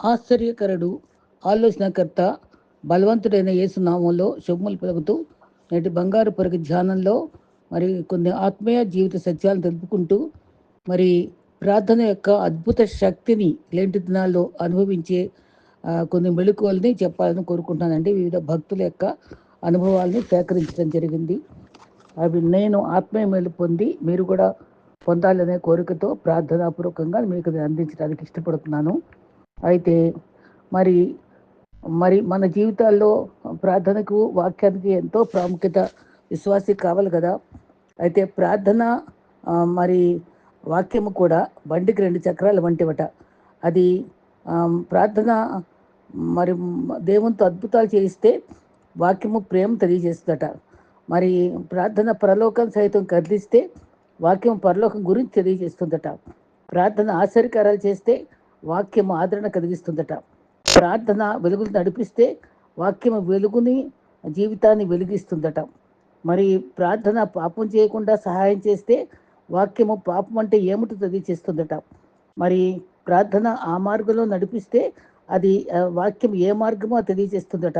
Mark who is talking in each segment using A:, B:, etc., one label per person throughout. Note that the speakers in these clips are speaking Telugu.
A: ఆశ్చర్యకరుడు ఆలోచనకర్త బలవంతుడైన యేసునామంలో శుభములు పలుకుతూ నేటి బంగారు పొరగ ధ్యానంలో మరి కొన్ని ఆత్మీయ జీవిత సత్యాలను తెలుపుకుంటూ మరి ప్రార్థన యొక్క అద్భుత శక్తిని లేంటి దినాల్లో అనుభవించే కొన్ని మెళుకువల్ని చెప్పాలని కోరుకుంటున్నానండి. వివిధ భక్తుల యొక్క అనుభవాల్ని సేకరించడం జరిగింది. అవి నేను ఆత్మీయ మేలు పొంది మీరు కూడా పొందాలనే కోరికతో ప్రార్థనాపూర్వకంగా మీకు అందించడానికి ఇష్టపడుతున్నాను. అయితే మరి మరి మన జీవితాల్లో ప్రార్థనకు వాక్యానికి ఎంతో ప్రాముఖ్యత విశ్వాసి కావాలి కదా. అయితే ప్రార్థన మరి వాక్యము కూడా బండికి రెండు చక్రాలు వంటివట. అది ప్రార్థన మరి దేవునితో అద్భుతాలు చేయిస్తే వాక్యము ప్రేమ తెలియజేస్తుందట. మరి ప్రార్థన పరలోకం సైతం కదిలిస్తే వాక్యం పరలోకం గురించి తెలియజేస్తుందట. ప్రార్థన ఆశ్చర్యకారాలు చేస్తే వాక్యం ఆదరణ కలిగిస్తుందట. ప్రార్థన వెలుగులు నడిపిస్తే వాక్యము వెలుగుని జీవితాన్ని వెలిగిస్తుందట. మరి ప్రార్థన పాపం చేయకుండా సహాయం చేస్తే వాక్యము పాపం అంటే ఏమిటో తెలియచేస్తుందట మరి ప్రార్థన ఆ మార్గంలో నడిపిస్తే అది వాక్యం ఏ మార్గమో తెలియజేస్తుందట.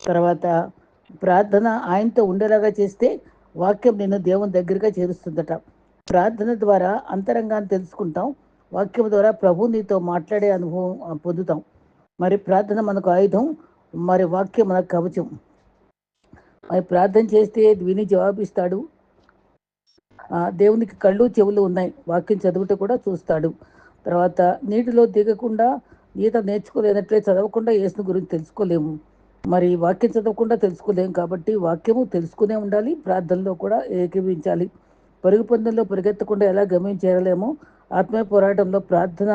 A: తర్వాత ప్రార్థన ఆయనతో ఉండేలాగా చేస్తే వాక్యం నిన్ను దేవుని దగ్గరగా చేరుస్తుందట. ప్రార్థన ద్వారా అంతరంగాన్ని తెలుసుకుంటాం. వాక్యం ద్వారా ప్రభు నీతో మాట్లాడే అనుభవం పొందుతాం. మరి ప్రార్థన మనకు ఆయుధం మరి వాక్యం మనకు కవచం. మరి ప్రార్థన చేస్తే విని జవాబిస్తాడు. దేవునికి కళ్ళు చెవులు ఉన్నాయి. వాక్యం చదువుట కూడా చూస్తాడు. తర్వాత నీటిలో దిగకుండా ఈత నేర్చుకోలేనట్లే చదవకుండా యేసుని గురించి తెలుసుకోలేము. మరి వాక్యం చదవకుండా తెలుసుకోలేము కాబట్టి వాక్యము తెలుసుకునే ఉండాలి ప్రార్థనలో కూడా ఏకీవించాలి పరుగు పందెంలో పరిగెత్తకుండా ఎలా గమ్యం ఆత్మీయ పోరాటంలో ప్రార్థన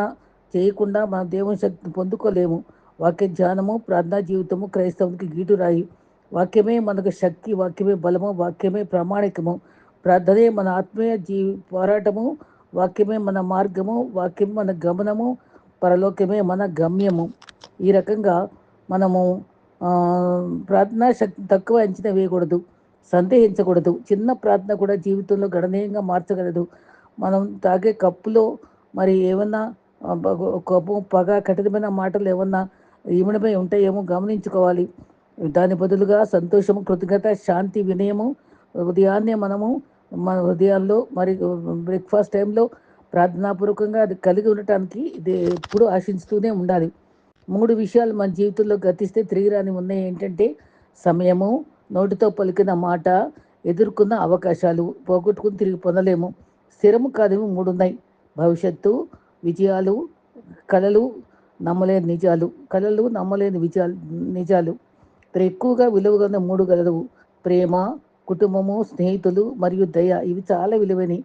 A: చేయకుండా మన దేవుని శక్తిని పొందుకోలేము. వాక్య ధ్యానము ప్రార్థనా జీవితము క్రైస్తవునికి గీటు రాయి వాక్యమే మనకు శక్తి వాక్యమే బలము వాక్యమే ప్రామాణికము. ప్రార్థనే మన ఆత్మీయ జీ పోరాటము వాక్యమే మన మార్గము వాక్యం మన గమనము పరలోకమే మన గమ్యము. ఈ రకంగా మనము ప్రార్థనా శక్తి తక్కువ అంచనా వేయకూడదు సందేహించకూడదు. చిన్న ప్రార్థన కూడా జీవితంలో గణనీయంగా మార్చగలదు. మనం తాగే కప్పులో మరి ఏమన్నా ఆ, కోపం పగ కఠినమైన మాటలు ఏమన్నా ఇమిడమై ఉంటాయేమో గమనించుకోవాలి. దాని బదులుగా సంతోషము కృతజ్ఞత శాంతి వినయము ఉదయాన్నే మనము మన ఉదయాల్లో మరి బ్రేక్ఫాస్ట్ టైంలో ప్రార్థనాపూర్వకంగా అది కలిగి ఉండటానికి ఇది ఎప్పుడు ఆశిస్తూనే ఉండాలి. మూడు విషయాలు మన జీవితంలో గతిస్తే తిరిగి రాని ఉన్నాయి. ఏంటంటే సమయము నోటితో పలికిన మాట ఎదుర్కొన్న అవకాశాలు పోగొట్టుకుని తిరిగి పొందలేము. స్థిరము కాదేమో మూడు ఉన్నాయి భవిష్యత్తు విజయాలు కళలు నమ్మలేని నిజాలు. కళలు నమ్మలేని విజయాలు నిజాలు. మరి ఎక్కువగా విలువగా ఉన్న మూడు కలవు ప్రేమ కుటుంబము స్నేహితులు మరియు దయ. ఇవి చాలా విలువైనవి.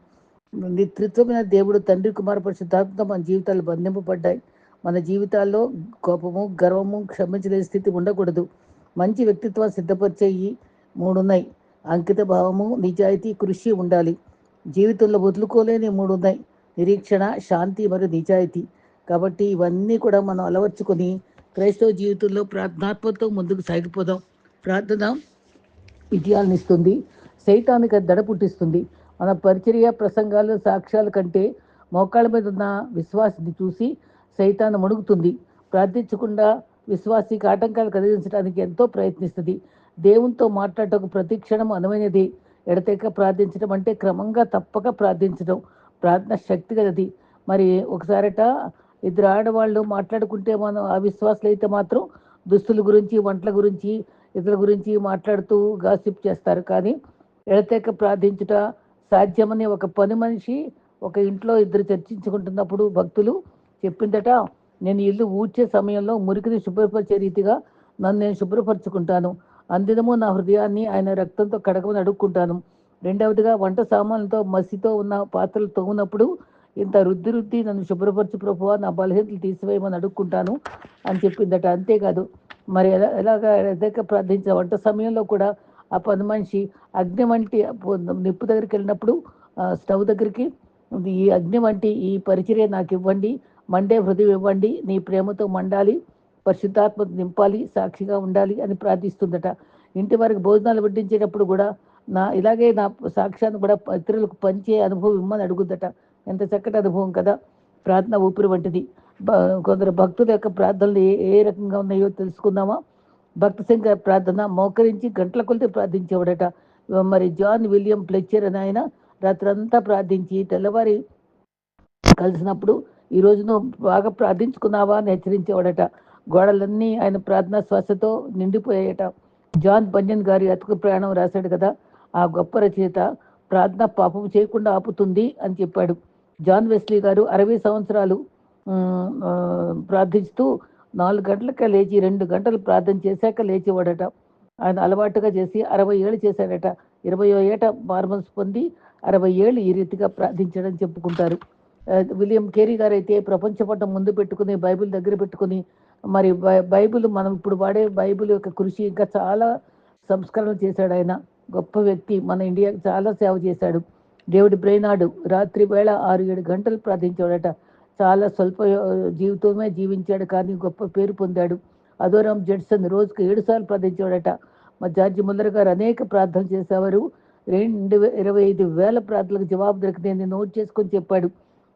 A: నిత్రిత్వమైన దేవుడు తండ్రి కుమార పరిశుద్ధాత్మతో మన జీవితాలు బంధింపబడ్డాయి. మన జీవితాల్లో కోపము గర్వము క్షమించలేని స్థితి ఉండకూడదు. మంచి వ్యక్తిత్వం సిద్ధపరిచే ఈ మూడు ఉన్నాయి అంకిత భావము నిజాయితీ కృషి ఉండాలి. జీవితంలో వదులుకోలేని మూడు ఉన్నాయి. నిరీక్షణ శాంతి మరియు నిజాయితీ. కాబట్టి ఇవన్నీ కూడా మనం అలవర్చుకొని క్రైస్తవ జీవితంలో ప్రార్థనాత్మతో ముందుకు సాగిపోదాం. ప్రార్థన విజయాలను ఇస్తుంది. సైతానికి అది దడ పుట్టిస్తుంది. మన పరిచర్య ప్రసంగాలు సాక్ష్యాల కంటే మోకాళ్ళ మీద ఉన్న విశ్వాసిని చూసి సైతాన్ని మునుగుతుంది. ప్రార్థించకుండా విశ్వాసికి ఆటంకాలు కలిగించడానికి ఎంతో ప్రయత్నిస్తుంది. దేవునితో మాట్లాడటకు ప్రతి క్షణం అనువైనది. ఎడతెక్క ప్రార్థించడం అంటే క్రమంగా తప్పక ప్రార్థించడం. ప్రార్థన శక్తి గలది. మరి ఒకసారట ఇద్దరు ఆడవాళ్ళు మాట్లాడుకుంటే మనం అవిశ్వాసులు అయితే మాత్రం దుస్తుల గురించి వంటల గురించి ఇతరుల గురించి మాట్లాడుతూ గాసిప్ చేస్తారు. కానీ ఎడతెక్క ప్రార్థించుట సాధ్యమని ఒక పని మనిషి ఒక ఇంట్లో ఇద్దరు చర్చించుకుంటున్నప్పుడు భక్తులు చెప్పిందట నేను ఇల్లు ఊడ్చే సమయంలో మురికిని శుభ్రపరిచే రీతిగా నన్ను నేను శుభ్రపరచుకుంటాను. అందినము నా హృదయాన్ని ఆయన రక్తంతో కడగమని అడుక్కుంటాను. రెండవదిగా వంట సామాన్లతో మసితో ఉన్న పాత్రలు తోగినప్పుడు ఇంత రుద్ది రుద్ది నన్ను శుభ్రపరచు ప్రభువా నా బలహీనతలు తీసివేయమని అడుక్కుంటాను అని చెప్పిందట. అంతేకాదు మరి ఎలా ఎలాగా ఎదక ప్రార్థించే వంట సమయంలో కూడా ఆ పని మనిషి అగ్ని వంటి నిప్పు దగ్గరికి వెళ్ళినప్పుడు స్టవ్ దగ్గరికి ఈ అగ్ని వంటి ఈ పరిచర్య నాకు ఇవ్వండి మండే హృదయం ఇవ్వండి నీ ప్రేమతో మండాలి పరిశుద్ధాత్మ నింపాలి సాక్షిగా ఉండాలి అని ప్రార్థిస్తుందట. ఇంటి వరకు భోజనాలు వడ్డించేటప్పుడు కూడా నా ఇలాగే నా సాక్ష్యాన్ని కూడా ఇతరులకు పంచే అనుభవం ఇమ్మని అడుగుద్దట ఎంత చక్కటి అనుభవం కదా! ప్రార్థన ఊపిరి వంటిది. కొందరు భక్తుల యొక్క ప్రార్థనలు ఏ ఏ రకంగా ఉన్నాయో తెలుసుకుందామా? భక్త సంఘ ప్రార్థన మోకరించి గంటల కొలితే ప్రార్థించేవాడట. మరి జాన్ విలియం ప్లెచ్చర్ అని ఆయన రాత్రంతా ప్రార్థించి తెల్లవారి కలిసినప్పుడు ఈ రోజును బాగా ప్రార్థించుకున్నావా అని హెచ్చరించేవాడట. గోడలన్నీ ఆయన ప్రార్థనా శ్వాసతో నిండిపోయేట. జాన్ బంజన్ గారి అతుకు ప్రయాణం రాశాడు కదా ఆ గొప్ప రచయిత ప్రార్థన పాపం చేయకుండా ఆపుతుంది అని చెప్పాడు. జాన్ వెస్లీ గారు అరవై సంవత్సరాలు ప్రార్థిస్తూ నాలుగు గంటలకే లేచి రెండు గంటలు ప్రార్థన చేశాక లేచేవాడట. ఆయన అలవాటుగా చేసి అరవై ఏళ్ళు చేశాడట. ఇరవయో ఏట మార్మల్స్ పొంది అరవై ఏళ్ళు ఈ రీతిగా ప్రార్థించడం చెప్పుకుంటారు. విలియం కేరీ గారు అయితే ప్రపంచ పట్టం ముందు పెట్టుకుని బైబిల్ దగ్గర పెట్టుకుని మరి బై- బైబిల్ మనం ఇప్పుడు వాడే బైబిల్ యొక్క కృషి ఇంకా చాలా సంస్కరణలు చేశాడు ఆయన. గొప్ప వ్యక్తి మన ఇండియాకి చాలా సేవ చేశాడు. డేవిడ్ బ్రెయినాడు రాత్రి వేళ ఆరు ఏడు గంటలు ప్రార్థించాడట చాలా స్వల్ప జీవితమే జీవించాడు కానీ గొప్ప పేరు పొందాడు. అదోరామ్ జడ్సన్ రోజుకు ఏడు సార్లు ప్రార్థించాడట మా జార్జి ముల్లర్ గారు అనేక ప్రార్థనలు చేసేవారు. రెండు ఇరవై ఐదు వేల ప్రార్థనలకు జవాబు దొరికిందని నోట్ చేసుకొని చెప్పాడు.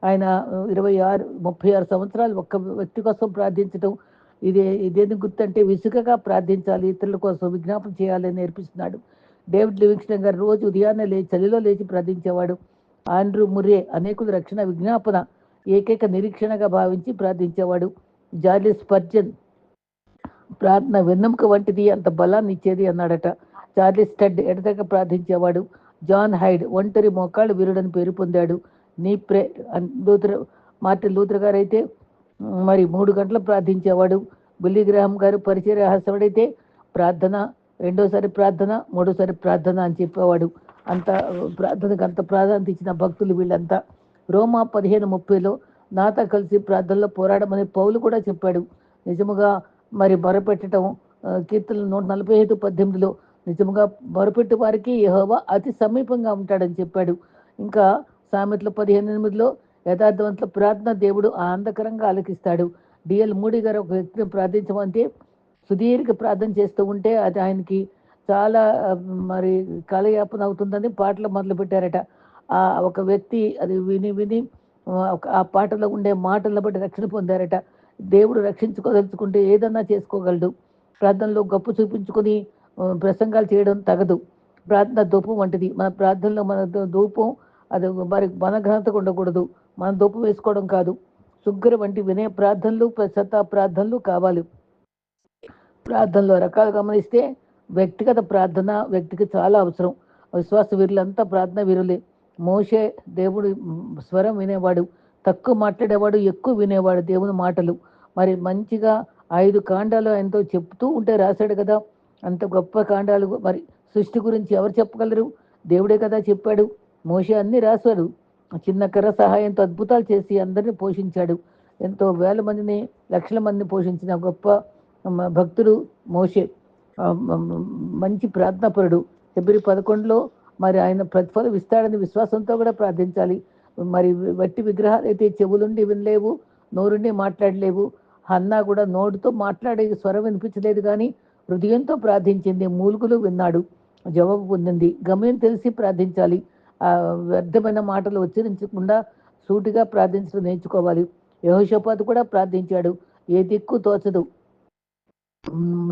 A: ఆయన ఇరవై ఆరు ముప్పై ఆరు సంవత్సరాలు ఒక్క వ్యక్తి కోసం ప్రార్థించడం ఇదే ఇదేది గుర్తంటే విసుగగా ప్రార్థించాలి ఇతరుల కోసం విజ్ఞాపన చేయాలని నేర్పిస్తున్నాడు. డేవిడ్ లివింగ్స్టన్ గారు రోజు ఉదయాన్నే లేచి చలిలో లేచి ప్రార్థించేవాడు. ఆండ్రూ మురే అనేకుల రక్షణ విజ్ఞాపన ఏకైక నిరీక్షణగా భావించి ప్రార్థించేవాడు. జార్లీ స్పర్జన్ ప్రార్థన వెన్నెముక వంటిది అంత బలాన్ని ఇచ్చేది అన్నాడట. చార్లీ స్టడ్ ఎడతెగ ప్రార్థించేవాడు. జాన్ హైడ్ ఒంటరి మోకాళ్ళు వీరుడని పేరు పొందాడు. నీ ప్రే అన్- లూథర్ మార్టిన్ లూథర్ గారు అయితే మరి మూడు గంటలు ప్రార్థించేవాడు. బిల్లీ గ్రహం గారు పరిచయ రహస్యమైతే ప్రార్థన రెండోసారి ప్రార్థన మూడోసారి ప్రార్థన అని చెప్పేవాడు. అంత ప్రార్థనకు అంత ప్రాధాన్యత ఇచ్చిన భక్తులు వీళ్ళంతా. రోమా పదిహేను ముప్పైలో నాతో కలిసి ప్రార్థనలో పోరాడమని పౌలు కూడా చెప్పాడు. నిజముగా మరి మొరపెట్టడం ఆ, కీర్తనలు నూట నలభై ఐదు పద్దెనిమిదిలో నిజముగా మొరపెట్టు వారికి యహోవా అతి సమీపంగా ఉంటాడని చెప్పాడు. ఇంకా సామెతలు పదిహేను ఎనిమిదిలో యథార్థవంతుల ప్రార్థన దేవుడు ఆనందకరంగా ఆలకిస్తాడు. డిఎల్ మూడి గారు ఒక వ్యక్తిని ప్రార్థించమంటే సుదీర్ఘ ప్రార్థన చేస్తూ ఉంటే అది ఆయనకి చాలా మరి కాలయాపన అవుతుందని పాటలు మొదలుపెట్టారట ఆ ఒక వ్యక్తి అది విని విని ఆ, పాటలో ఉండే మాటలను బట్టి రక్షణ పొందారట. దేవుడు రక్షించుకోదలుచుకుంటే ఏదన్నా చేసుకోగలడు. ప్రార్థనలో గొప్ప చూపించుకొని ప్రసంగాలు చేయడం తగదు. ప్రార్థన ధూపం వంటిది. మన ప్రార్థనలో మన ధూపం అది మరి మన ఉండకూడదు. మనం ధూపం వేసుకోవడం కాదు. సుగ్గర వంటి వినయ ప్రార్థనలు ప్రసత్తా ప్రార్థనలు కావాలి. ప్రార్థనలో రకాలు గమనిస్తే వ్యక్తిగత ప్రార్థన వ్యక్తికి చాలా అవసరం. విశ్వాస వీరులంతా ప్రార్థన వీరులే. మోషే దేవుడు స్వరం వినేవాడు తక్కువ మాట్లాడేవాడు ఎక్కువ వినేవాడు దేవుని మాటలు. మరి మంచిగా ఐదు కాండాలు ఆయనతో చెప్తూ ఉంటే రాశాడు కదా. అంత గొప్ప కాండాలు. మరి సృష్టి గురించి ఎవరు చెప్పగలరు? దేవుడే కదా చెప్పాడు. మోషే అన్నీ రాశాడు. చిన్న కర్ర సహాయంతో అద్భుతాలు చేసి అందరిని పోషించాడు. ఎంతో వేల మందిని లక్షల మందిని పోషించిన గొప్ప భక్తుడు మోషే. మంచి ప్రార్థనాపరుడు. ఫిబ్రవరి పదకొండులో మరి ఆయన ప్రతిఫలం ఇస్తాడని విశ్వాసంతో కూడా ప్రార్థించాలి. మరి వట్టి విగ్రహాలు అయితే చెవులుండి వినలేవు నోరుండి మాట్లాడలేవు. హన్నా కూడా నోటితో మాట్లాడే స్వరం వినిపించలేదు కానీ హృదయంతో ప్రార్థించింది. మూలుగులు విన్నాడు. జవాబు పొందింది. గమ్యం తెలిసి ప్రార్థించాలి. వ్యర్థమైన మాటలు ఉచ్చరించకుండా సూటిగా ప్రార్థించడం నేర్చుకోవాలి. యహోషపాతు కూడా ప్రార్థించాడు. ఏ దిక్కు తోచదు.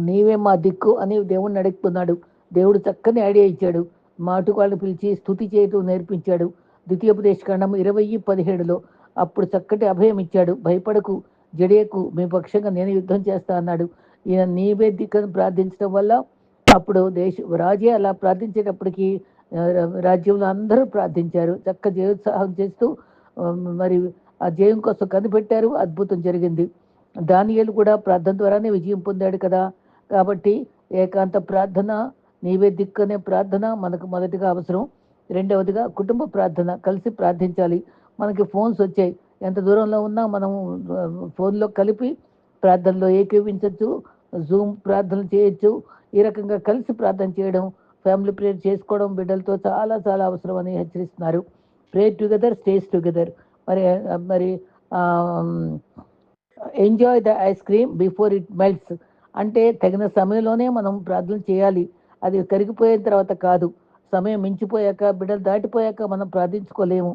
A: నీవే మా దిక్కు అని దేవుణ్ణి అడుగుతున్నాడు. దేవుడు చక్కని ఐడియా ఇచ్చాడు. మాటుకు పిలిచి స్థుతి చేయటం నేర్పించాడు. ద్వితీయోపదేశకాండం ఇరవై పదిహేడులో అప్పుడు చక్కటి అభయం ఇచ్చాడు. భయపడకు జడియకు మీ పక్షంగా నేను యుద్ధం చేస్తా అన్నాడు. ఈయన నీవే దిక్కను ప్రార్థించడం వల్ల అప్పుడు దేశ రాజే అలా ప్రార్థించేటప్పటికీ రాజ్యంలో అందరూ ప్రార్థించారు. చక్క జయోత్సాహం చేస్తూ మరి ఆ జయం కోసం కనిపెట్టారు. అద్భుతం జరిగింది. దానియలు కూడా ప్రార్థన ద్వారానే విజయం పొందాడు కదా. కాబట్టి ఏకాంత ప్రార్థన నీవే దిక్కనే ప్రార్థన మనకు మొదటిగా అవసరం. రెండవదిగా కుటుంబ ప్రార్థన కలిసి ప్రార్థించాలి. మనకి ఫోన్స్ వచ్చాయి. ఎంత దూరంలో ఉన్నా మనం ఫోన్లో కలిపి ప్రార్థనలో ఏకీవించవచ్చు జూమ్ ప్రార్థన చేయొచ్చు. ఈ రకంగా కలిసి ప్రార్థన చేయడం ఫ్యామిలీ ప్రేయర్ చేసుకోవడం బిడ్డలతో చాలా చాలా అవసరం అని హెచ్చరిస్తున్నారు. ప్రేయర్ టుగెదర్ స్టేస్ టుగెదర్ మరి మరి enjoy the ice cream before it melts అంటే తగిన సమయంలోనే మనం ప్రార్థన చేయాలి. అది కరిగిపోయిన తర్వాత కాదు. సమయం మించిపోయాక బిడ్డలు దాటిపోయాక మనం ప్రార్థించుకోలేము.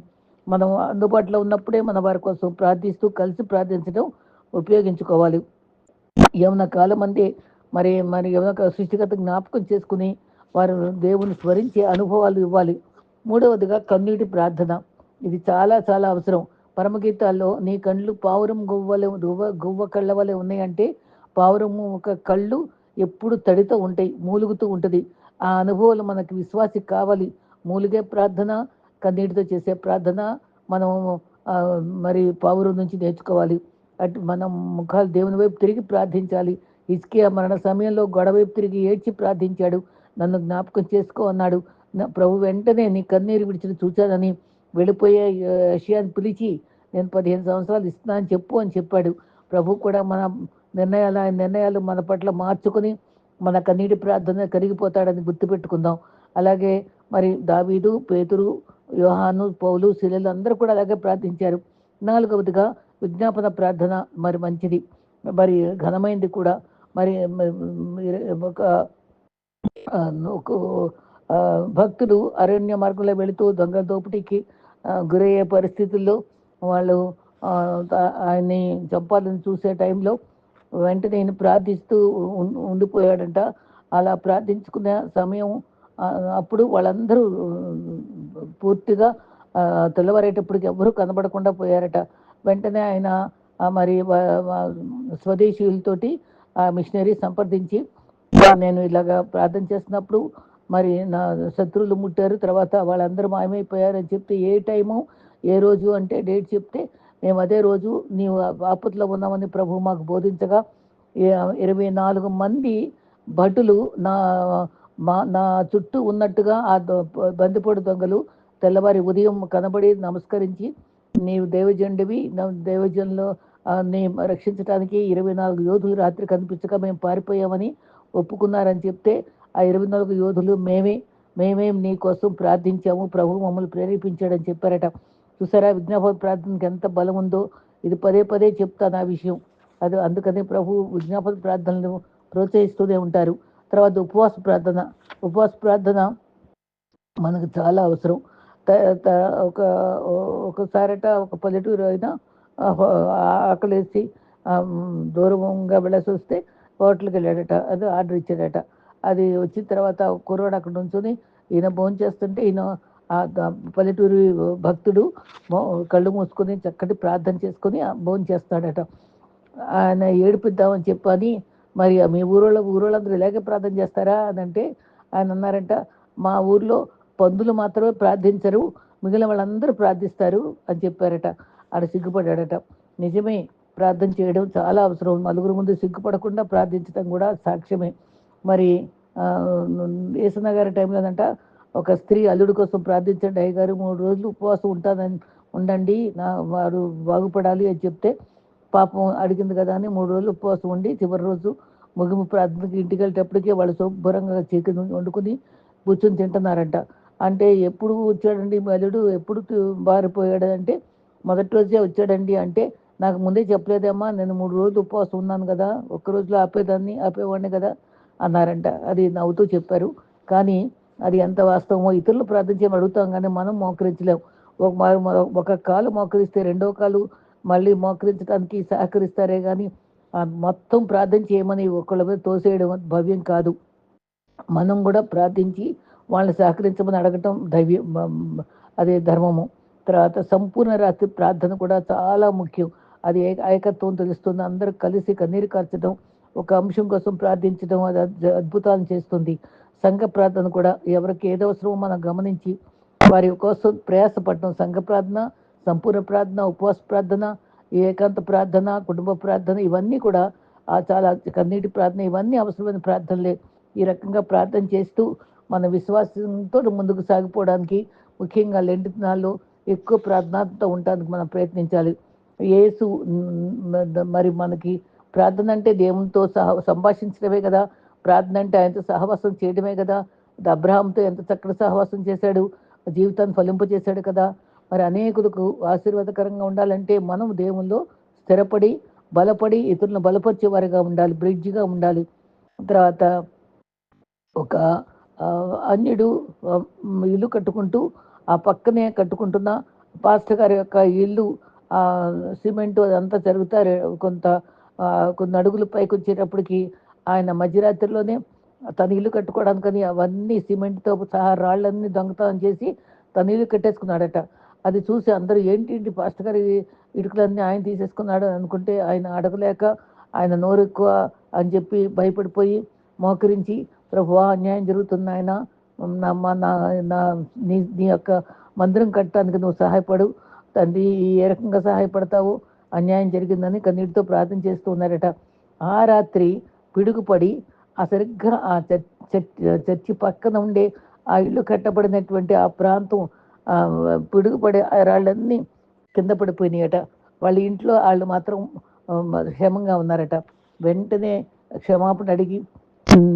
A: మనం అందుబాటులో ఉన్నప్పుడే మన వారి కోసం ప్రార్థిస్తూ కలిసి ప్రార్థించడం ఉపయోగించుకోవాలి. ఏమైనా కాలం అంటే మరి మరి ఏమైనా కా- జ్ఞాపకం చేసుకుని వారు దేవుని స్మరించే అనుభవాలు ఇవ్వాలి. మూడవదిగా కన్నీటి ప్రార్థన. ఇది చాలా చాలా అవసరం. పరమగీతాల్లో నీ కళ్ళు పావురం గువ్వలే గువ్వ గువ్వ కళ్ళ వలె ఉన్నాయంటే పావురము ఒక కళ్ళు ఎప్పుడు తడితో ఉంటాయి మూలుగుతూ ఉంటుంది. ఆ అనుభవాలు మనకి విశ్వాసి కావాలి. మూలిగే ప్రార్థన కన్నీటితో చేసే ప్రార్థన మనం మరి పావురం నుంచి నేర్చుకోవాలి. అటు మనం ముఖాలు దేవుని వైపు తిరిగి ప్రార్థించాలి. ఇస్కియా మరణ సమయంలో గొడవ వైపు తిరిగి ఏడ్చి ప్రార్థించాడు. నన్ను జ్ఞాపకం చేసుకో అన్నాడు. ప్రభు వెంటనే నీ కన్నీరు విడిచిన చూచానని వెళ్ళిపోయే యషియాని పిలిచి నేను పదిహేను సంవత్సరాలు ఇస్తున్నా అని చెప్పు అని చెప్పాడు. ప్రభు కూడా మన నిర్ణయాలు ఆయన నిర్ణయాలు మన పట్ల మార్చుకుని మన కన్నీటి ప్రార్థన కరిగిపోతాడని గుర్తుపెట్టుకుందాం. అలాగే మరి దావీదు పేతురు యోహాను పౌలు శిలలు అందరూ కూడా అలాగే ప్రార్థించారు. నాలుగవదిగా విజ్ఞాపన ప్రార్థన మరి మంచిది. మరి ఘనమైంది కూడా. మరి ఒక భక్తులు అరణ్య మార్గంలో వెళుతూ దొంగ దోపిడీకి గురయ్యే పరిస్థితుల్లో వాళ్ళు ఆయన్ని చంపాలని చూసే టైంలో వెంటనే ప్రార్థిస్తూ ఉం- ఉండిపోయాడంట. అలా ప్రార్థించుకున్న సమయం అప్పుడు వాళ్ళందరూ పూర్తిగా తెల్లవారేటప్పటికి ఎవ్వరూ కనబడకుండా పోయారట. వెంటనే ఆయన మరి స్వదేశీయులతోటి ఆ మిషనరీ సంప్రదించి నేను ఇలాగా ప్రార్థన చేసినప్పుడు మరి నా శత్రువులు ముట్టారు తర్వాత వాళ్ళందరూ మాయమైపోయారని చెప్తే ఏ టైము ఏ రోజు అంటే డేట్ చెప్తే మేము అదే రోజు నీవు ఆపత్లో ఉన్నామని ప్రభు మాకు బోధించగా ఇరవై నాలుగు మంది భటులు నా మా నా చుట్టూ ఉన్నట్టుగా ఆ దొ- దొంగలు తెల్లవారి ఉదయం కనబడి నమస్కరించి నీవు దేవజండివి దేవజనులు నీ రక్షించడానికి ఇరవై నాలుగు యోధులు రాత్రి కనిపించక మేము పారిపోయామని ఒప్పుకున్నారని చెప్తే ఆ ఇరవై నాలుగు యోధులు మేమే మేమేం నీ కోసం ప్రార్థించాము. ప్రభు మమ్మల్ని ప్రేరేపించాడని చెప్పారట. చూసారా విజ్ఞాపన ప్రార్థనకి ఎంత బలం ఉందో? ఇది పదే పదే చెప్తాను ఆ విషయం. అది అందుకని ప్రభు విజ్ఞాపన ప్రార్థనలు ప్రోత్సహిస్తూనే ఉంటారు. తర్వాత ఉపవాస ప్రార్థన. ఉపవాస ప్రార్థన మనకు చాలా అవసరం. ఒక ఒకసారట ఒక పల్లెటూరు అయినా ఆకలేసి దూరంగా వెళ్ళాల్సి వస్తే హోటల్కి వెళ్ళాడట అది ఆర్డర్ ఇచ్చాడట. అది వచ్చిన తర్వాత కుర్రాడు అక్కడ నుంచుని ఈయన భోజనం చేస్తుంటే ఈయన పల్లెటూరు పల్లెటూరి భక్తుడు కళ్ళు మూసుకొని చక్కటి ప్రార్థన చేసుకొని భోజనం చేస్తాడట. ఆయన ఏడిపిద్దామని చెప్పని మరి మీ ఊరోళ్ళ ఊరోళ్ళందరూ ఇలాగే ప్రార్థన చేస్తారా అని అంటే ఆయన అన్నారంట మా ఊర్లో పందులు మాత్రమే ప్రార్థించరు మిగిలిన వాళ్ళందరూ ప్రార్థిస్తారు అని చెప్పారట. ఆడ సిగ్గుపడ్డాడట. నిజమే ప్రార్థన చేయడం చాలా అవసరం. నలుగురు ముందు సిగ్గుపడకుండా ప్రార్థించడం కూడా సాక్ష్యమే. మరి ఏసన్న గారి టైంలోనంట ఒక స్త్రీ అల్లుడి కోసం ప్రార్థించండి అయ్యగారు మూడు రోజులు ఉపవాసం ఉంటానని ఉండండి నా వారు బాగుపడాలి అని చెప్తే పాపం అడిగింది కదా అని మూడు రోజులు ఉపవాసం ఉండి చివరి రోజు ముగింపు ప్రార్థనకి ఇంటికి వెళ్ళేటప్పటికే వాళ్ళు శుభ్రంగా చీకి వండుకుని కూర్చొని తింటున్నారంట. అంటే ఎప్పుడు వచ్చాడండి అల్లుడు? ఎప్పుడు బారిపోయాడు అంటే మొదటి రోజే వచ్చాడండి అంటే నాకు ముందే చెప్పలేదమ్మా నేను మూడు రోజులు ఉపవాసం ఉన్నాను కదా ఒక్క రోజులో ఆపేదాన్ని ఆపేవాడిని కదా అన్నారంట. అది నవ్వుతూ చెప్పారు. కానీ అది ఎంత వాస్తవమో ఇతరులు ప్రార్థించేమని అడుగుతాం కానీ మనం మోకరించలేం. ఒక ఒక కాలు మోకరిస్తే రెండో కాలు మళ్ళీ మోకరించడానికి సహకరిస్తారే కానీ మొత్తం ప్రార్థన చేయమని ఒకళ్ళ మీద తోసేయడం భవ్యం కాదు. మనం కూడా ప్రార్థించి వాళ్ళని సహకరించమని అడగటం దైవ్యం అదే ధర్మము. తర్వాత సంపూర్ణ రాత్రి ప్రార్థన కూడా చాలా ముఖ్యం. అది ఏకత్వం తెలుస్తుంది. అందరూ కలిసి కన్నీరు కార్చడం ఒక అంశం కోసం ప్రార్థించడం అది అద్భుతాలను చేస్తుంది. సంఘ ప్రార్థన కూడా ఎవరికి ఏదో అవసరమో మనం గమనించి వారి కోసం ప్రయాసపడటం. సంఘ ప్రార్థన సంపూర్ణ ప్రార్థన ఉపవాస ప్రార్థన ఏకాంత ప్రార్థన కుటుంబ ప్రార్థన ఇవన్నీ కూడా ఆ చాలా కన్నీటి ప్రార్థన ఇవన్నీ అవసరమైన ప్రార్థనలే. ఈ రకంగా ప్రార్థన చేస్తూ మన విశ్వాసంతో ముందుకు సాగిపోవడానికి ముఖ్యంగా లెండి దినాల్లో ఎక్కువ ప్రార్థనతో ఉండడానికి మనం ప్రయత్నించాలి. యేసు మరి మనకి ప్రార్థన అంటే దేవునితో సహ సంభాషించడమే కదా. ప్రార్థన అంటే ఆయనతో సహవాసం చేయడమే కదా. అబ్రహాంతో ఎంత చక్కటి సహవాసం చేశాడు. జీవితాన్ని ఫలింపజేశాడు కదా. మరి అనేకులకు ఆశీర్వాదకరంగా ఉండాలంటే మనం దేవుల్లో స్థిరపడి బలపడి ఇతరులను బలపరిచేవారిగా ఉండాలి. బ్రిడ్జిగా ఉండాలి. తర్వాత ఒక అన్యుడు ఇల్లు కట్టుకుంటూ ఆ పక్కనే కట్టుకుంటున్న పాస్టర్ గారి యొక్క ఇల్లు సిమెంట్ అదంతా జరుగుతారు. కొంత కొన్ని అడుగులు పైకి వచ్చేటప్పటికి ఆయన మధ్యరాత్రిలోనే తన ఇల్లు కట్టుకోవడానికని అవన్నీ సిమెంట్తో సహా రాళ్ళన్నీ దొంగతనం చేసి తన ఇల్లు కట్టేసుకున్నాడట. అది చూసి అందరూ ఏంటి ఏంటి పాస్టర్ గారి ఇటుకలన్నీ ఆయన తీసేసుకున్నాడు అనుకుంటే ఆయన అడగలేక ఆయన నోరు ఎక్కువ అని చెప్పి భయపడిపోయి మోకరించి ప్రభువా అన్యాయం జరుగుతుంది ఆయన నా నా నా నీ నీ యొక్క మందిరం కట్టడానికి నువ్వు సహాయపడు. తండ్రి ఏ రకంగా సహాయపడతావు? అన్యాయం జరిగిందని కన్నీటితో ప్రార్థన చేస్తూ ఉన్నారట. ఆ రాత్రి పిడుగుపడి ఆ సరిగ్గా ఆ చర్చ్ చర్చి పక్కన ఉండే ఆ ఇల్లు కట్టబడినటువంటి ఆ ప్రాంతం పిడుగుపడే రాళ్ళన్నీ కింద పడిపోయినాయట. వాళ్ళ ఇంట్లో వాళ్ళు మాత్రం క్షేమంగా ఉన్నారట. వెంటనే క్షమాపణ అడిగి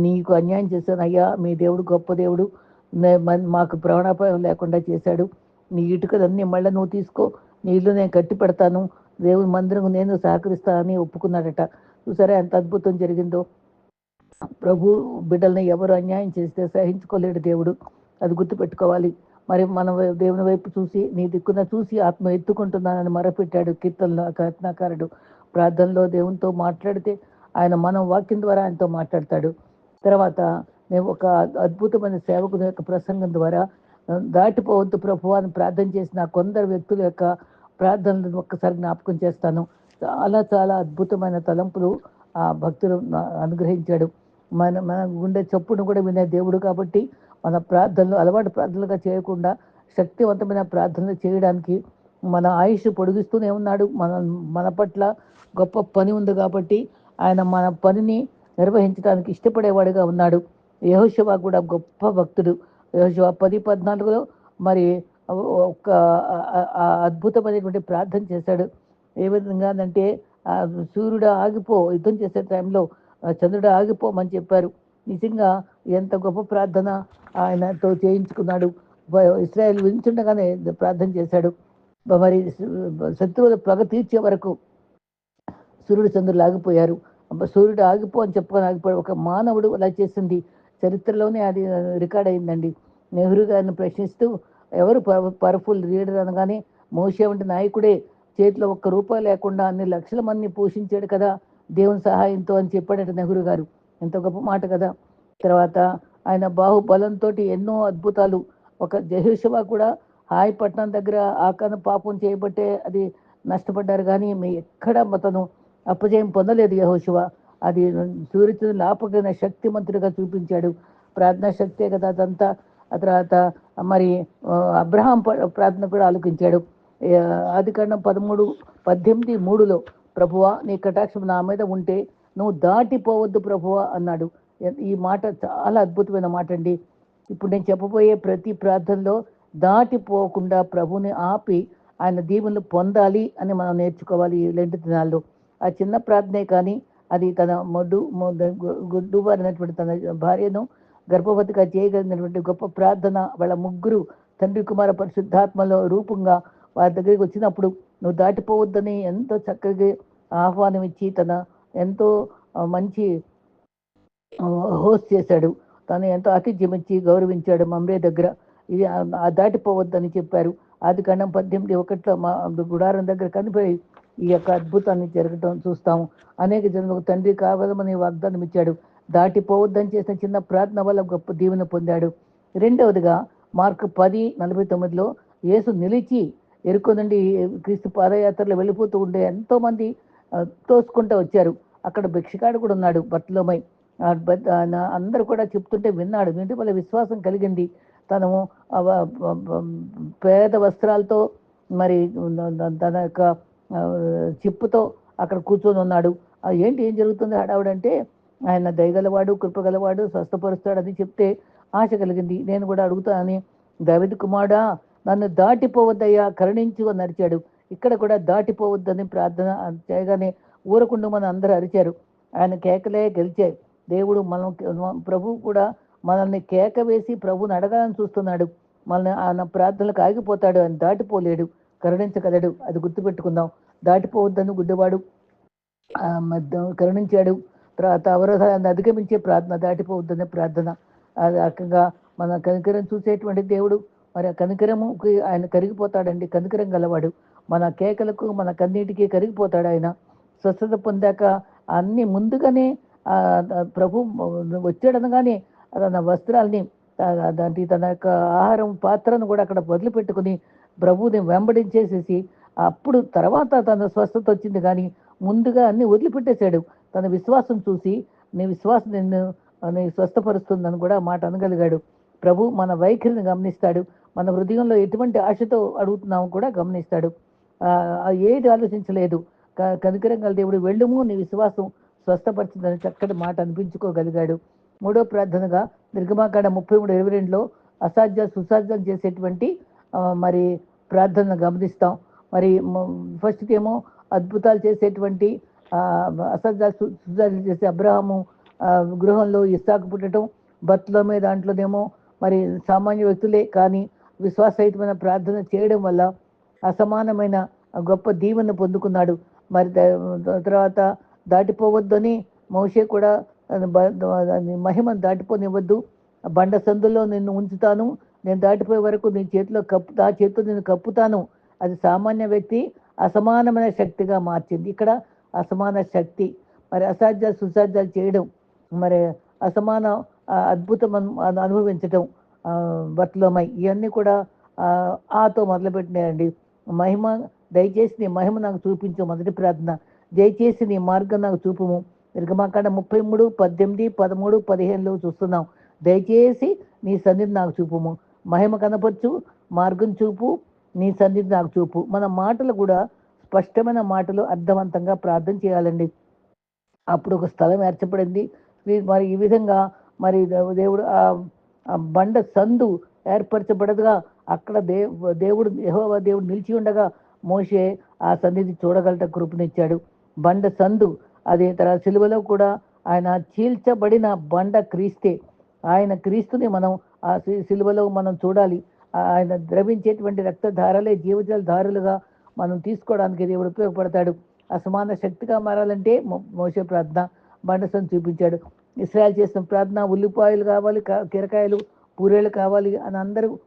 A: నీకు అన్యాయం చేశాను అయ్యా మీ దేవుడు గొప్ప దేవుడు మాకు ప్రాణాపాయం లేకుండా చేశాడు. నీ ఇటుకలన్నీ మళ్ళీ నువ్వు తీసుకో. నీ ఇల్లు నేను కట్టి పెడతాను. దేవుని మందిరం నేను సహకరిస్తానని ఒప్పుకున్నాడట చూసారా ఎంత అద్భుతం జరిగిందో. ప్రభు బిడ్డల్ని ఎవరు అన్యాయం చేస్తే సహించుకోలేడు దేవుడు. అది గుర్తుపెట్టుకోవాలి. మరి మనం దేవుని వైపు చూసి నీ దిక్కున చూసి ఆత్మ ఎత్తుకుంటున్నానని మరపెట్టాడు కీర్తనలో కథనాకారుడు ప్రార్థనలో దేవునితో మాట్లాడితే ఆయన మనం వాక్యం ద్వారా ఆయనతో మాట్లాడతాడు. తర్వాత నేను ఒక అద్భుతమైన సేవకుని యొక్క ప్రసంగం ద్వారా దాటిపోవద్దు ప్రభు అని ప్రార్థన చేసిన కొందరు వ్యక్తుల యొక్క ప్రార్థనలను ఒక్కసారి జ్ఞాపకం చేస్తాను. చాలా చాలా అద్భుతమైన తలంపులు ఆ భక్తులు అనుగ్రహించాడు. మన మన గుండె చప్పును కూడా వినే దేవుడు కాబట్టి మన ప్రార్థనలు అలవాటు ప్రార్థనలుగా చేయకుండా శక్తివంతమైన ప్రార్థనలు చేయడానికి మన ఆయుష్ పొడిగిస్తూనే ఉన్నాడు. మన మన పట్ల గొప్ప పని ఉంది కాబట్టి ఆయన మన పనిని నిర్వహించడానికి ఇష్టపడేవాడిగా ఉన్నాడు. యహోశివ కూడా గొప్ప భక్తుడు. పది పద్నాలుగులో మరి ఒక అద్భుతమైనటువంటి ప్రార్థన చేశాడు. ఏ విధంగా అంటే సూర్యుడు ఆగిపో యుద్ధం చేసే టైంలో చంద్రుడు ఆగిపోమని చెప్పారు. నిజంగా ఎంత గొప్ప ప్రార్థన ఆయనతో చేయించుకున్నాడు. ఇస్రాయల్ విధించుండగానే ప్రార్థన చేశాడు. మరి శత్రువుల పగ తీర్చే వరకు సూర్యుడు చంద్రులు ఆగిపోయారు. సూర్యుడు ఆగిపో అని చెప్పుకొని ఆగిపోయాడు. ఒక మానవుడు అలా చేసింది. చరిత్రలోనే అది రికార్డ్ అయిందండి. నెహ్రూ గారిని ప్రశ్నిస్తూ ఎవరు పవర్ఫుల్ లీడర్ అనగానే మోషే వంటి నాయకుడే చేతిలో ఒక్క రూపాయి లేకుండా అన్ని లక్షల మందిని పోషించాడు కదా దేవుని సహాయంతో అని చెప్పాడట నెహ్రూ గారు. ఎంత గొప్ప మాట కదా. తర్వాత ఆయన బాహుబలంతో ఎన్నో అద్భుతాలు. ఒక జహేషవా కూడా హాయ్ పట్నం దగ్గర ఆకాన పాపం చేయబట్టే అది నష్టపడ్డారు కానీ మీ ఎక్కడ తను అపజయం పొందలేదు యహోశివ అది సూర్యుని శక్తి శక్తిమంతుడిగా చూపించాడు. ప్రార్థనా శక్తే కదా అదంతా. ఆ తర్వాత మరి అబ్రహాం ప- ప్రార్థన కూడా ఆలోకించాడు. అది కాండం పదమూడు పద్దెనిమిది మూడులో ప్రభువా నీ కటాక్షం నా మీద ఉంటే నువ్వు దాటిపోవద్దు ప్రభువా అన్నాడు. ఈ మాట చాలా అద్భుతమైన మాట అండి. ఇప్పుడు నేను చెప్పబోయే ప్రతి ప్రార్థనలో దాటిపోకుండా ప్రభుని ఆపి ఆయన దీవెనలు పొందాలి అని మనం నేర్చుకోవాలి ఈ రెండు దినాల్లో. ఆ చిన్న ప్రార్థనే కానీ అది తన మొడ్డు గుడ్డు వారినటువంటి తన భార్యను గర్భవతిగా చేయగలిగినటువంటి గొప్ప ప్రార్థన వాళ్ళ ముగ్గురు తండ్రి కుమార పరిశుద్ధాత్మలో రూపంగా వారి దగ్గరికి వచ్చినప్పుడు నువ్వు దాటిపోవద్దని ఎంతో చక్కగా ఆహ్వానం ఇచ్చి తన ఎంతో మంచి హోస్ట్ చేశాడు. తను ఎంతో ఆతిథ్యం ఇచ్చి గౌరవించాడు మమ్రే దగ్గర. ఇది దాటిపోవద్దని చెప్పారు. ఆది కాండం పద్దెనిమిది ఒకటిలో మా గుడారం దగ్గర కనిపోయి ఈ యొక్క అద్భుతాన్ని జరగటం చూస్తాము. అనేక జన్మకు తండ్రి కావాలని వాగ్దానం ఇచ్చాడు. దాటిపోవద్దని చేసిన చిన్న ప్రార్థన వల్ల గొప్ప దీవెన పొందాడు. రెండవదిగా మార్క్ పది నలభై తొమ్మిదిలో యేసు నిలిచి ఎరుకొనండి క్రీస్తు పాదయాత్రలో వెళ్ళిపోతూ ఉండే ఎంతోమంది తోసుకుంటూ వచ్చారు. అక్కడ భిక్షకాడు కూడా ఉన్నాడు బట్టలోమై అందరూ కూడా చెప్తుంటే విన్నాడు. వింటే వాళ్ళ విశ్వాసం కలిగింది. తను పేద వస్త్రాలతో మరి తన యొక్క చిప్పుతో అక్కడ కూర్చొని ఉన్నాడు. ఏంటి ఏం జరుగుతుంది? హడావుడంటే ఆయన దయగలవాడు కృపగలవాడు స్వస్థపరుస్తాడు అని చెప్తే ఆశ కలిగింది. నేను కూడా అడుగుతానని దవిద్ కుమారుడా నన్ను దాటిపోవద్దయ్యా కరుణించు అని అరిచాడు. ఇక్కడ కూడా దాటిపోవద్దని ప్రార్థన చేయగానే ఊరకుండా మన అందరూ అరిచారు. ఆయన కేకలే గెలిచాయి. దేవుడు మనం ప్రభు కూడా మనల్ని కేక వేసి ప్రభుని అడగాలని చూస్తున్నాడు. మనల్ని ఆయన ప్రార్థనలకు ఆగిపోతాడు ఆయన దాటిపోలేడు. కరుణించగలడు. అది గుర్తుపెట్టుకుందాం. దాటిపోవద్దని గుడ్డివాడు. మధ్య- కరుణించాడు. తర్వాత అవరోధాన్ని అధిగమించే ప్రార్థన దాటిపోవద్దనే ప్రార్థన. ఆ రకంగా మన కనికరం చూసేటువంటి దేవుడు మరి ఆ కనికరముకి ఆయన కరిగిపోతాడండి. కనికరం గలవాడు. మన కేకలకు మన కన్నీటికి కరిగిపోతాడు ఆయన. స్వస్థత పొందాక అన్ని ముందుగానే ప్రభు వచ్చాడనగానే తన వస్త్రాల్ని దానికి దాంటి తన యొక్క ఆహారం పాత్రను కూడా అక్కడ వదిలిపెట్టుకుని ప్రభువుని వెంబడించేసేసి అప్పుడు తర్వాత తన స్వస్థత వచ్చింది కానీ ముందుగా అన్ని వదిలిపెట్టేశాడు. తన విశ్వాసం చూసి నీ విశ్వాసం నిన్ను నీ స్వస్థపరుస్తుందని కూడా మాట అనగలిగాడు. ప్రభు మన వైఖరిని గమనిస్తాడు. మన హృదయంలో ఎటువంటి ఆశతో అడుగుతున్నామో కూడా గమనిస్తాడు. ఏది ఆలోచించలేదు. క- దేవుడు వెళ్ళుము నీ విశ్వాసం స్వస్థపరిచిందని చక్కటి మాట అనిపించుకోగలిగాడు. మూడో ప్రార్థనగా నిర్గమాకాండ ముప్పై మూడు ఇరవై రెండులో అసాధ్య సుసాధ్యం చేసేటువంటి మరి ప్రార్థనను గమనిస్తాం. మరి ఫస్ట్ ఏమో అద్భుతాలు చేసేటువంటి ఆ, సుజాలు చేసే అబ్రహాము గృహంలో ఇస్సాకు పుట్టడం బత్లోమే దాంట్లోనేమో మరి సామాన్య వ్యక్తులే కానీ విశ్వాసహితమైన ప్రార్థన చేయడం వల్ల అసమానమైన గొప్ప దీవెన పొందుకున్నాడు. మరి తర్వాత దాటిపోవద్దని మోషే కూడా మహిమను దాటిపోనివ్వద్దు. బండ సందులో నిన్ను ఉంచుతాను. నేను దాటిపోయే వరకు నీ చేతిలో కప్పు ఆ చేతితో నేను కప్పుతాను. అది సామాన్య వ్యక్తి అసమానమైన శక్తిగా మార్చింది. ఇక్కడ అసమాన శక్తి మరి అసాధ్యాలు సుసాధ్యాలు చేయడం మరి అసమాన అద్భుతం అనుభవించటం బట్లోమై ఇవన్నీ కూడా ఆతో మొదలుపెట్టినాయండి. మహిమ దయచేసి నీ మహిమ నాకు చూపించు. మొదటి ప్రార్థన దయచేసి నీ మార్గం నాకు చూపుము. నిర్గమాకాండ ముప్పై మూడు పద్దెనిమిది పదమూడు పదిహేనులో చూస్తున్నాం. దయచేసి నీ సన్నిధి నాకు చూపుము. మహిమ కనపరచు మార్గం చూపు నీ సన్నిధి నాకు చూపు. మన మాటలు కూడా స్పష్టమైన మాటలు అర్థవంతంగా ప్రార్థన చేయాలండి. అప్పుడు ఒక స్థలం ఏర్చబడింది. మరి ఈ విధంగా మరి దేవు- దేవుడు ఆ బండ సందు ఏర్పరచబడదుగా అక్కడ దే దేవుడు యహోవా దేవుడు నిలిచి ఉండగా మోషే ఆ సన్నిధి చూడగలట కృపనిచ్చాడు. బండ సందు అదే తర్వాత సిలువలో కూడా ఆయన చీల్చబడిన బండ క్రీస్తే. ఆయన క్రీస్తుని మనం ఆ శిలువలో సిలువలో మనం చూడాలి. ఆయన ద్రవించేటువంటి రక్తధారలే జీవజల ధారులుగా మనం తీసుకోవడానికి దేవుడు ఉపయోగపడతాడు. అసమాన శక్తిగా మారాలంటే మో- మోసే ప్రార్థన బండసం చూపించాడు. ఇస్రాయల్ చేసిన ప్రార్థన ఉల్లిపాయలు కావాలి కా- కీరకాయలు పూరేలు కావాలి అని అందరూ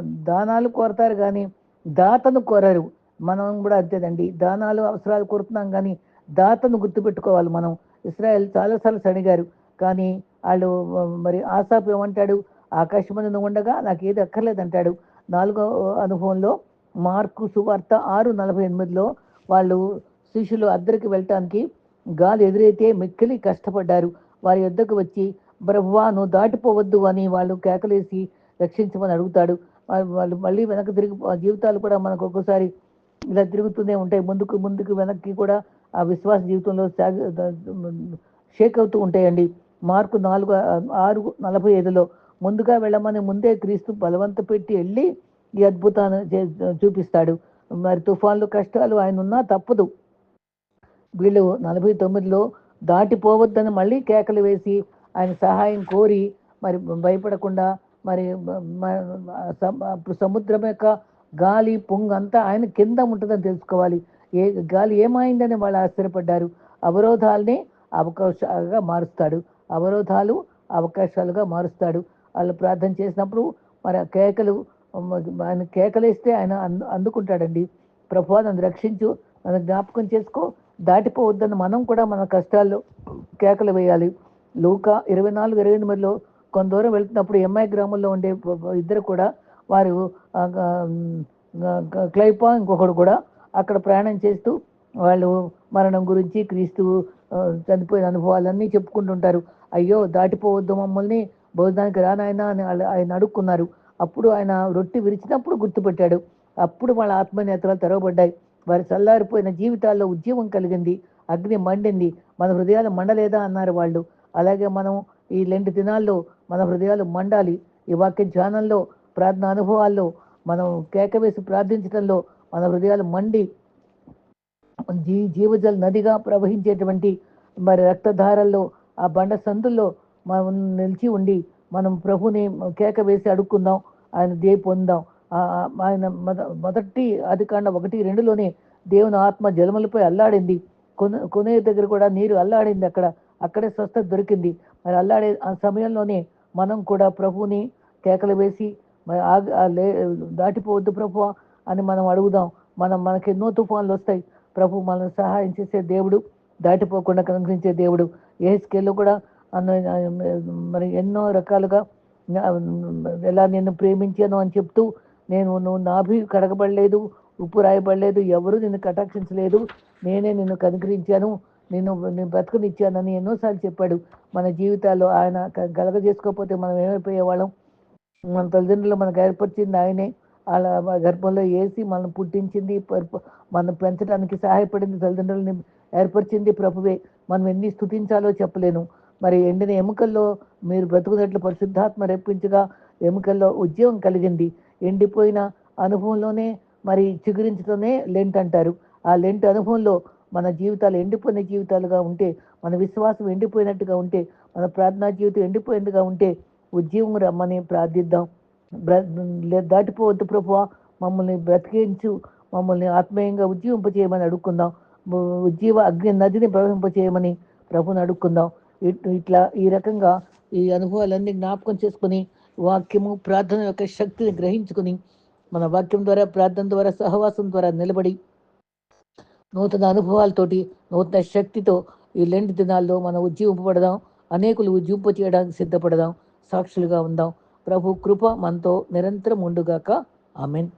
A: దానాలు కోరతారు కానీ దాతను కోరరు. మనం కూడా అంతేదండి దానాలు అవసరాలు కోరుతున్నాం కానీ దాతను గుర్తుపెట్టుకోవాలి మనం. ఇస్రాయల్ చాలాసార్లు సడిగారు కానీ వాళ్ళు మరి ఆసాపు ఏమంటాడు? ఆకాశమందు ఉండగా నాకు ఏది అక్కర్లేదంటాడు. నాలుగో అనుభవంలో మార్కు సువార్త ఆరు నలభై ఎనిమిదిలో వాళ్ళు శిష్యులు అద్దరికి వెళ్ళటానికి గాలి ఎదురైతే మిక్కిలి కష్టపడ్డారు. వారి యొద్దకు వచ్చి బ్రహ్వాను దాటిపోవద్దు అని వాళ్ళు కేకలేసి రక్షించమని అడుగుతాడు. వాళ్ళు మళ్ళీ వెనక్కి తిరిగి జీవితాలు కూడా మనకు ఒక్కోసారి ఇలా తిరుగుతూనే ఉంటాయి. ముందుకు ముందుకు వెనక్కి కూడా ఆ విశ్వాస జీవితంలో షేక్ అవుతూ ఉంటాయండి. మార్కు నాలుగు ఆరు నలభై ఐదులో ముందుగా వెళ్ళమని ముందే క్రీస్తు బలవంత పెట్టి వెళ్ళి ఈ అద్భుతాన్ని చే- చూపిస్తాడు. మరి తుఫాన్లు కష్టాలు ఆయన ఉన్నా తప్పదు. వీళ్ళు నలభై తొమ్మిదిలో దాటిపోవద్దని మళ్ళీ కేకలు వేసి ఆయన సహాయం కోరి మరి భయపడకుండా మరి సముద్రం యొక్క గాలి పొంగు అంతా ఆయన కింద ఉంటుందని తెలుసుకోవాలి. ఏ గాలి ఏమైందని వాళ్ళు ఆశ్చర్యపడ్డారు. అవరోధాలనే అవకాశాలుగా మారుస్తాడు. అవరోధాలు అవకాశాలుగా మారుస్తాడు. వాళ్ళు ప్రార్థన చేసినప్పుడు మరి ఆ కేకలు ఆయన కేకలేస్తే ఆయన అందు అందుకుంటాడండి. ప్రభు నన్ను రక్షించు నన్ను జ్ఞాపకం చేసుకో దాటిపోవద్దని మనం కూడా మన కష్టాల్లో కేకలు వేయాలి. లూక ఇరవై నాలుగు ఇరవై ఎనిమిదిలో కొంత దూరం వెళ్తున్నప్పుడు ఎంఐ గ్రామంలో ఉండే ఇద్దరు కూడా వారు క్లైపా ఇంకొకడు కూడా అక్కడ ప్రయాణం చేస్తూ వాళ్ళు మరణం గురించి క్రీస్తు చనిపోయిన అనుభవాలన్నీ చెప్పుకుంటుంటారు. అయ్యో దాటిపోవద్దు మమ్మల్ని భోజనానికి రానాయన అని ఆయన అడుక్కున్నారు. అప్పుడు ఆయన రొట్టె విరిచినప్పుడు గుర్తుపెట్టాడు. అప్పుడు వాళ్ళ ఆత్మనేతలు తెరవబడ్డాయి. వారి చల్లారిపోయిన జీవితాల్లో ఉద్యమం కలిగింది. అగ్ని మండింది. మన హృదయాలు మండలేదా అన్నారు వాళ్ళు. అలాగే మనం ఈ రెండు దినాల్లో మన హృదయాలు మండాలి. ఈ వాక్య ధ్యానంలో ప్రార్థన అనుభవాల్లో మనం కేకవేసి ప్రార్థించడంలో మన హృదయాలు మండి జీ జీవజల నదిగా ప్రవహించేటువంటి మరి రక్తధారల్లో ఆ బండ సందుల్లో మనం నిలిచి ఉండి మనం ప్రభుని కేక వేసి అడుక్కుందాం ఆయన దే పొందాం. ఆయన మొద- మొదటి అధికాండ ఒకటి రెండులోనే దేవుని ఆత్మ జలములపై అల్లాడింది. కొన కొనే దగ్గర కూడా నీరు అల్లాడింది అక్కడ. అక్కడే స్వస్థత దొరికింది. మరి అల్లాడే ఆ సమయంలోనే మనం కూడా ప్రభుని కేకలు వేసి మరి ఆ లే దాటిపోవద్దు ప్రభు అని మనం అడుగుదాం. మనం మనకి ఎన్నో తుఫాన్లు వస్తాయి. ప్రభు మనల్ని సహాయం చేసే దేవుడు దాటిపోకుండా కనుగరించే దేవుడు. ఏ స్కేల్లో కూడా మరి ఎన్నో రకాలుగా ఎలా నేను ప్రేమించాను అని చెప్తూ నేను నువ్వు నాభి కడగబడలేదు ఉప్పు రాయబడలేదు ఎవరు నిన్ను కటాక్షించలేదు నేనే నిన్ను కనుకరించాను నేను నేను బ్రతకనిచ్చానని ఎన్నోసార్లు చెప్పాడు. మన జీవితాల్లో ఆయన క- కలగజేసుకోకపోతే మనం ఏమైపోయేవాళ్ళం మన తల్లిదండ్రులు మనకు ఏర్పరిచింది ఆయనే. వాళ్ళ గర్భంలో వేసి మనం పుట్టించింది మనం పెంచడానికి సహాయపడింది తల్లిదండ్రులని ఏర్పరిచింది ప్రభువే. మనం ఎన్ని స్థుతించాలో చెప్పలేను. మరి ఎండిన ఎముకల్లో మీరు బ్రతుకున్నట్లు పరిశుద్ధాత్మ రెప్పించగా ఎముకల్లో ఉద్యోగం కలిగింది. ఎండిపోయిన అనుభవంలోనే మరి చిగురించడమే లెంట్ అంటారు. ఆ లెంట్ అనుభవంలో మన జీవితాలు ఎండిపోయిన జీవితాలుగా ఉంటే మన విశ్వాసం ఎండిపోయినట్టుగా ఉంటే మన ప్రార్థనా జీవితం ఎండిపోయినట్టుగా ఉంటే ఉద్యోగం రమ్మని ప్రార్థిద్దాం. బ్ర- లే- దాటిపోవద్దు ప్రభువా. మమ్మల్ని బ్రతికించు మమ్మల్ని ఆత్మీయంగా ఉజ్జీవింపచేయమని అడుక్కుందాం ఉజ్జీవ అగ్ని నదిని ప్రవహింపచేయమని ప్రభుని అడుక్కుందాం ఇట్లా ఈ రకంగా ఈ అనుభవాలన్నీ జ్ఞాపకం చేసుకుని వాక్యము ప్రార్థన యొక్క శక్తిని గ్రహించుకుని మన వాక్యం ద్వారా ప్రార్థన ద్వారా సహవాసం ద్వారా నిలబడి నూతన అనుభవాలతోటి నూతన శక్తితో ఈ లెండి దినాల్లో మనం ఉజ్జీవింపబడదాం. అనేకులు ఉజ్జింప చేయడానికి సిద్ధపడదాం. సాక్షులుగా ఉందాం. ప్రభు కృప మనతో నిరంతరం ఉండుగాక. ఆమెన్.